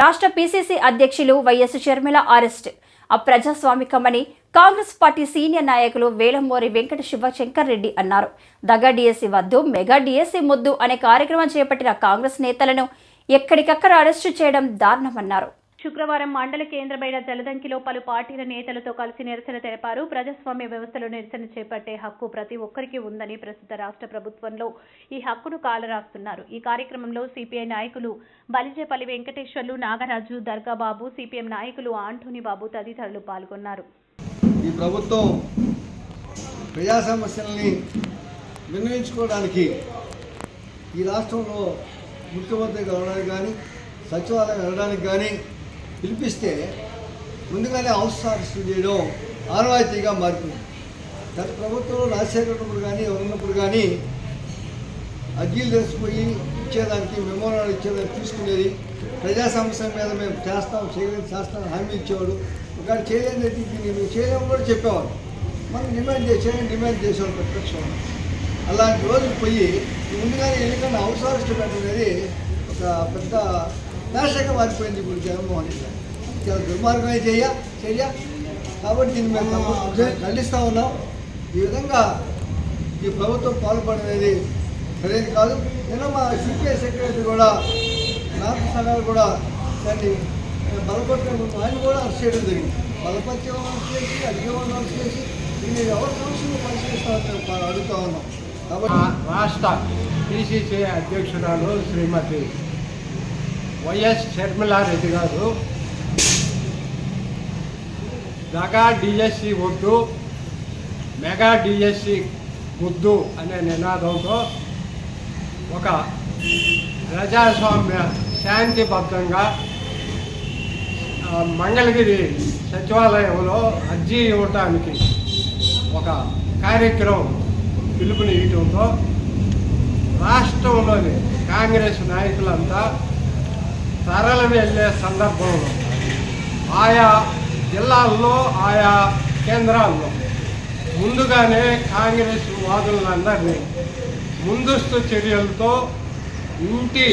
రాష్ట్ర పీసీసీ అధ్యక్షులు YS Sharmila arrest. అప్రజాస్వామికమని కాంగ్రెస్ పార్టీ సీనియర్ నాయకులు వేలంమూరి వెంకట శివశంకర్ రెడ్డి అన్నారు. దగా డిఎస్సి వద్దు మెగా డిఎస్సి ముద్దు అనే కార్యక్రమం చేపట్టిన కాంగ్రెస్ నేతలను ఎక్కడికక్కడ అరెస్టు చేయడం దారుణమన్నారు. శుక్రవారం మండల కేంద్రమైన జలదంకిలో పలు పార్టీల నేతలతో కలిసి నిరసన తెలిపారు. ప్రజాస్వామ్య వ్యవస్థలో నిరసన చేపట్టే హక్కు ప్రతి ఒక్కరికి ఉందని ప్రస్తుత రాష్ట్ర ప్రభుత్వంలో ఈ హక్కును కాలరాస్తున్నారు. ఈ కార్యక్రమంలో సిపిఐ నాయకులు బలిజేపల్లి వెంకటేశ్వర్లు నాగరాజు దర్గాబాబు సిపిఎం నాయకులు ఆంటోని బాబు తదితరులు పాల్గొన్నారు. ఈ ప్రభుత్వం ప్రజా సమస్యల్ని ఈ రాష్ట్రంలో ముఖ్యమంత్రి వెళ్ళడానికి కానీ సచివాలయం వెళ్ళడానికి కానీ పిలిపిస్తే ముందుగానే హౌస్ అరెస్ట్ చేయడం ఆనవాయితీగా మారిపోయింది గత ప్రభుత్వంలో రాజశేఖర ఉన్నప్పుడు కానీ ఉన్నప్పుడు కానీ అర్జీలు తెలిసిపోయి ఇచ్చేదానికి మెమోరాలు ఇచ్చేదానికి తీసుకునేది ప్రజా సమస్యల మీద మేము చేస్తాం చేయలేదు చేస్తాం హామీ ఇచ్చేవాడు. ఒకవేళ చేయలేదు మేము చేయలేము కూడా చెప్పేవాడు మనం డిమాండ్ చేసేది డిమాండ్ చేసేవాడు ప్రతిపక్షం అలాంటి రోజులు పోయి ముందుగానే ఎందుకంటే అవసరం అరెస్ట్ అనేది ఒక పెద్ద నాశకంగా మారిపోయింది ఇప్పుడు జగన్మోహన్ రెడ్డి గారు. చాలా దుర్మార్గమే చెయ్య చెయ్య కాబట్టి దీన్ని మేము ఖండిస్తూ ఉన్నాం. ఈ విధంగా ఈ ప్రభుత్వం పాల్పడేది సరైనది కాదు. నిన్న మా సిపిఐ సెక్రటరీ కూడా నాకు సంఘాలు కూడా దాన్ని బలపరిచే ముందు ఆయన కూడా అరెస్ట్ చేయడం జరిగింది. బలపరిచే అరెస్ట్ చేసి అడిగే వాళ్ళని అరెస్ట్ చేసి దీన్ని ఎవరి సమస్యలు పరిశీలిస్తామని మనం అడుగుతా ఉన్నాం. కాబట్టి రాష్ట్ర పిసిసి అధ్యక్షురాలు Shrimati YS Sharmila Reddy garu. Mega DSC వద్దు మెగా డిఎస్సి వద్దు అనే నినాదంతో ఒక ప్రజాస్వామ్య శాంతిబద్ధంగా మంగళగిరి సచివాలయంలో అర్జీ ఇవ్వటానికి ఒక కార్యక్రమం పిలుపునియటంతో రాష్ట్రంలోని కాంగ్రెస్ నాయకులంతా తరలి వెళ్ళే సందర్భంలో ఆయా జిల్లాల్లో ఆయా కేంద్రాల్లో ముందుగానే కాంగ్రెస్ వాదులందరినీ ముందస్తు చర్యలతో ఇంటి